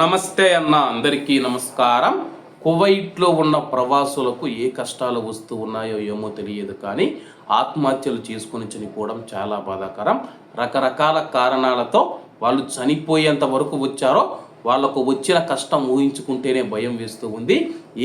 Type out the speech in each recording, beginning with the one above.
నమస్తే అన్న అందరికీ నమస్కారం. కువైట్లో ఉన్న ప్రవాసులకు ఏ కష్టాలు వస్తూ ఉన్నాయో ఏమో తెలియదు కానీ ఆత్మహత్యలు చేసుకుని చనిపోవడం చాలా బాధాకరం. రకరకాల కారణాలతో వాళ్ళు చనిపోయేంత వరకు వచ్చారో వాళ్ళకు వచ్చిన కష్టం ఊహించుకుంటేనే భయం వేస్తూ ఉంది.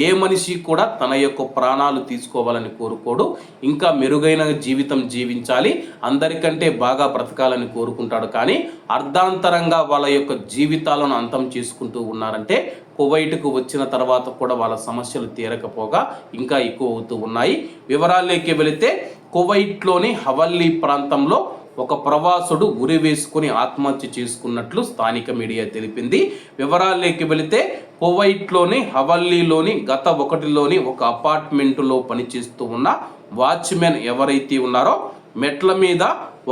ఏ మనిషి కూడా తన యొక్క ప్రాణాలు తీసుకోవాలని కోరుకోడు. ఇంకా మెరుగైన జీవితం జీవించాలి. అందరికంటే బాగా బ్రతకాలని కోరుకుంటాడు. కానీ అర్ధాంతరంగా వాళ్ళ యొక్క జీవితాలను అంతం చేసుకుంటూ ఉన్నారంటే కువైట్కు వచ్చిన తర్వాత కూడా వాళ్ళ సమస్యలు తీరకపోగా ఇంకా ఎక్కువ అవుతూ ఉన్నాయి. వివరాల్లోకి వెళితే కువైట్లోని హవల్లీ ప్రాంతంలో ఒక ప్రవాసుడు ఉరి వేసుకుని ఆత్మహత్య చేసుకున్నట్లు స్థానిక మీడియా తెలిపింది. వివరాల్లోకి వెళితే కువైట్లోని హవల్లీలోని గత ఒకటిలోని ఒక అపార్ట్మెంటులో పనిచేస్తూ ఉన్న వాచ్మెన్ ఎవరైతే ఉన్నారో మెట్ల మీద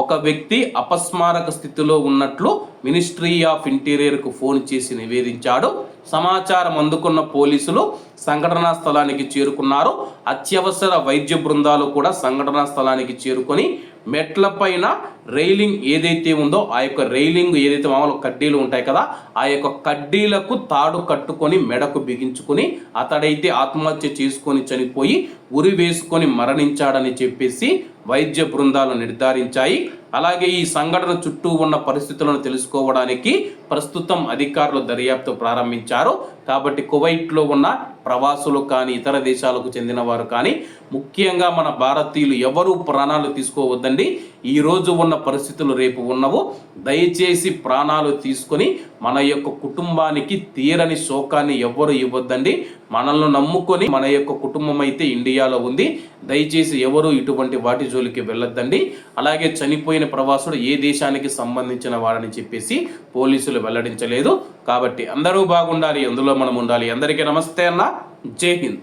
ఒక వ్యక్తి అపస్మారక స్థితిలో ఉన్నట్లు మినిస్ట్రీ ఆఫ్ ఇంటీరియర్కు ఫోన్ చేసి నివేదించాడు. సమాచారం అందుకున్న పోలీసులు సంఘటనా స్థలానికి చేరుకున్నారు. అత్యవసర వైద్య బృందాలు కూడా సంఘటనా స్థలానికి చేరుకొని మెట్లపైన రైలింగ్ ఏదైతే ఉందో ఆ యొక్క రైలింగ్ ఏదైతే మామూలు కడ్డీలు ఉంటాయి కదా ఆ యొక్క కడ్డీలకు తాడు కట్టుకొని మెడకు బిగించుకొని అతడైతే ఆత్మహత్య చేసుకొని చనిపోయి ఉరి వేసుకొని మరణించాడని చెప్పేసి వైద్య బృందాలు నిర్ధారించాయి. అలాగే ఈ సంఘటన చుట్టూ ఉన్న పరిస్థితులను తెలుసుకోవడానికి ప్రస్తుతం అధికారులు దర్యాప్తు ప్రారంభించారు. కాబట్టి కువైట్లో ఉన్న ప్రవాసులు కానీ ఇతర దేశాలకు చెందిన వారు కానీ ముఖ్యంగా మన భారతీయులు ఎవరు ప్రాణాలు తీసుకోవద్దండి. ఈ రోజు ఉన్న పరిస్థితులు రేపు ఉన్నవు. దయచేసి ప్రాణాలు తీసుకొని మన యొక్క కుటుంబానికి తీరని శోకాన్ని ఎవ్వరు ఇవ్వద్దండి. మనల్ని నమ్ముకొని మన యొక్క కుటుంబం అయితే ఇండియాలో ఉంది. దయచేసి ఎవరు ఇటువంటి వాటి జోలికి వెళ్ళొద్దండి. అలాగే చనిపోయిన ప్రవాసుడు ఏ దేశానికి సంబంధించిన వాడని చెప్పేసి పోలీసులు వెల్లడించలేదు. కాబట్టి అందరూ బాగుండాలి. అందులో మనం ఉండాలి. అందరికీ నమస్తే అన్న. జై హింద్.